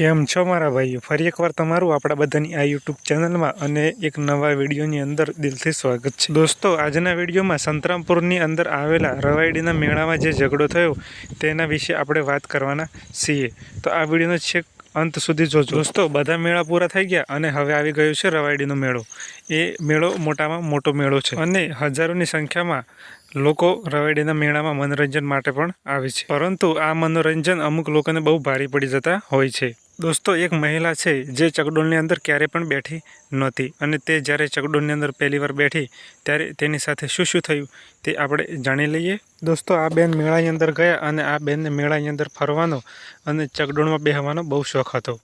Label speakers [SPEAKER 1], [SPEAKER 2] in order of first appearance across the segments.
[SPEAKER 1] કેમ છો મારા ભાઈઓ? ફરી એકવાર તમારું આપણા બધાની આ યુટ્યુબ ચેનલમાં અને એક નવા વિડીયોની અંદર દિલથી સ્વાગત છે. દોસ્તો, આજના વિડીયોમાં સંતરામપુરની અંદર આવેલા રવાયડીના મેળામાં જે ઝઘડો થયો તેના વિશે આપણે વાત કરવાના છીએ. તો આ વિડીયોનો છેક અંત સુધી જોજો. દોસ્તો, બધા મેળા પૂરા થઈ ગયા અને હવે આવી ગયો છે રવાયડીનો મેળો. એ મેળો મોટામાં મોટો મેળો છે અને હજારોની સંખ્યામાં લોકો રવાયડીના મેળામાં મનોરંજન માટે પણ આવે છે. પરંતુ આ મનોરંજન અમુક લોકોને બહુ ભારે પડી જતા હોય છે. દોસ્તો, એક મહિલા છે જે ચકડોળની અંદર ક્યારેય પણ બેઠી નહોતી અને તે જ્યારે ચકડોળની અંદર પહેલી વાર બેઠી ત્યારે તેની સાથે શું શું થયું તે આપણે જાણી લઈએ. દોસ્તો, આ બેન મેળાની અંદર ગયા અને આ બેનને મેળાની અંદર ફરવાનો અને ચકડોળમાં બેહવાનો બહુ શોખ હતો.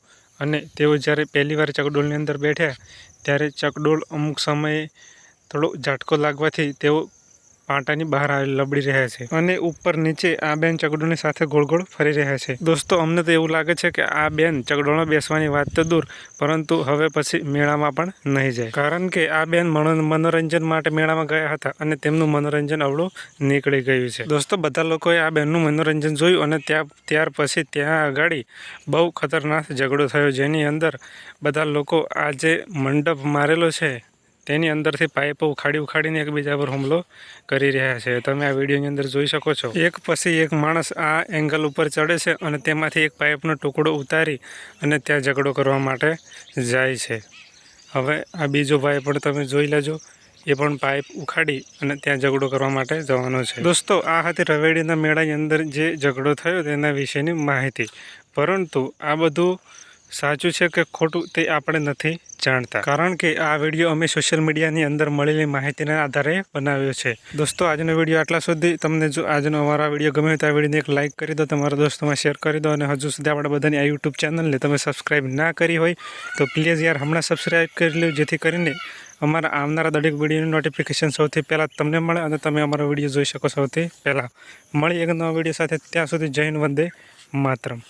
[SPEAKER 1] અને તેઓ જ્યારે પહેલી વાર ચકડોળની અંદર બેઠ્યા ત્યારે ચકડોળ અમુક સમયે થોડો ઝાટકો લાગવાથી તેઓ પાટાની બહાર લબડી રહ્યા છે અને ઉપર નીચે આ બેન ચગડોની સાથે ગોળ ગોળ ફરી રહ્યા છે. દોસ્તો, અમને તો એવું લાગે છે કે આ બેન ચકડોળમાં બેસવાની વાત તો દૂર, પરંતુ હવે પછી મેળામાં પણ નહીં જાય. કારણ કે આ બેન મનો- મનોરંજન માટે મેળામાં ગયા હતા અને તેમનું મનોરંજન અવળું નીકળી ગયું છે. દોસ્તો, બધા લોકોએ આ બેનનું મનોરંજન જોયું અને ત્યાં, ત્યાર પછી ત્યાં આગળ બહુ ખતરનાક ઝઘડો થયો, જેની અંદર બધા લોકો આ જે મંડપ મારેલો છે. તેની અંદરથી પાઇપો ઉખાડી ઉખાડીને એકબીજા પર હુમલો કરી રહ્યા છે. તમે આ વિડીયોની અંદર જોઈ શકો છો. એક પછી એક માણસ આ એંગલ ઉપર ચડે છે અને તેમાંથી એક પાઇપનો ટુકડો ઉતારી અને ત્યાં ઝઘડો કરવા માટે જાય છે. હવે આ બીજો ભાઈ પણ તમે જોઈ લેજો. એ પણ પાઇપ ઉખાડી અને ત્યાં ઝઘડો કરવા માટે જવાનો છે. દોસ્તો, આ હતી રવેડીના મેળાની અંદર જે ઝઘડો થયો તેના વિશેની માહિતી. પરંતુ આ બધું સાચું છે કે ખોટું તે આપણે નથી જાણતા. કારણ કે આ વીડિયો અમે સોશિયલ મીડિયાની અંદર મળેલી માહિતીના આધારે બનાવ્યો છે. દોસ્તો, આજનો વીડિયો આટલા સુધી. તમને જો આજનો અમારા વીડિયો ગમે તો આ વિડીયોને એક લાઇક કરી દો, તમારા દોસ્તોમાં શેર કરી દો અને હજુ સુધી આપણે બધાની આ યુટ્યુબ ચેનલને તમે સબસ્ક્રાઈબ ના કરી હોય તો પ્લીઝ યાર હમણાં સબસ્ક્રાઈબ કરી લો જેથી કરીને અમારા આવનારા દરેક વિડીયોની નોટિફિકેશન સૌથી પહેલાં તમને મળે અને તમે અમારો વીડિયો જોઈ શકો સૌથી પહેલાં. મળી એક નવા વીડિયો સાથે. ત્યાં સુધી જૈન વંદે માતરમ.